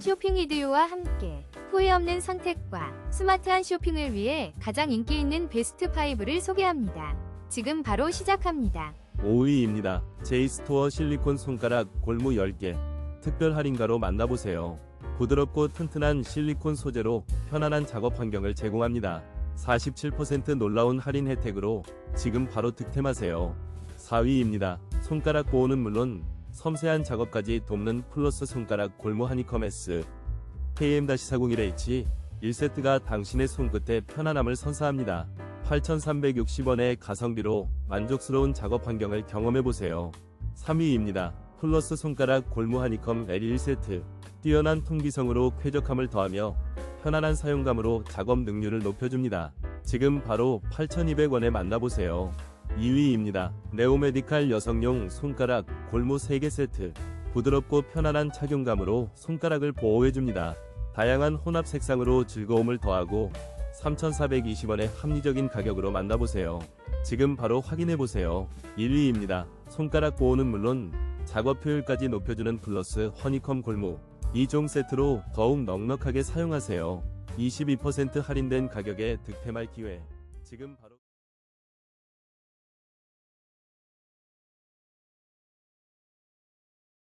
쇼핑 이디오와 함께 후회 없는 선택과 스마트한 쇼핑을 위해 가장 인기 있는 베스트 5를 소개합니다. 지금 바로 시작합니다. 5위입니다. 제이스토어 실리콘 손가락 골무 10개. 특별 할인가로 만나보세요. 부드럽고 튼튼한 실리콘 소재로 편안한 작업 환경을 제공합니다. 47% 놀라운 할인 혜택으로 지금 바로 득템하세요. 4위입니다. 손가락 보호는 물론 섬세한 작업까지 돕는 플러스 손가락 골무 하니컴 S. KM-401H 1세트가 당신의 손끝에 편안함을 선사합니다. 8,360원의 가성비로 만족스러운 작업 환경을 경험해보세요. 3위입니다. 플러스 손가락 골무 하니컴 L 1세트. 뛰어난 통기성으로 쾌적함을 더하며 편안한 사용감으로 작업 능률을 높여줍니다. 지금 바로 8,200원에 만나보세요. 2위입니다. 네오메디칼 여성용 손가락 골무 3개 세트. 부드럽고 편안한 착용감으로 손가락을 보호해줍니다. 다양한 혼합 색상으로 즐거움을 더하고 3,420원의 합리적인 가격으로 만나보세요. 지금 바로 확인해보세요. 1위입니다. 손가락 보호는 물론 작업 효율까지 높여주는 플러스 허니컴 골무 2종 세트로 더욱 넉넉하게 사용하세요. 22% 할인된 가격에 득템할 기회. 지금 바로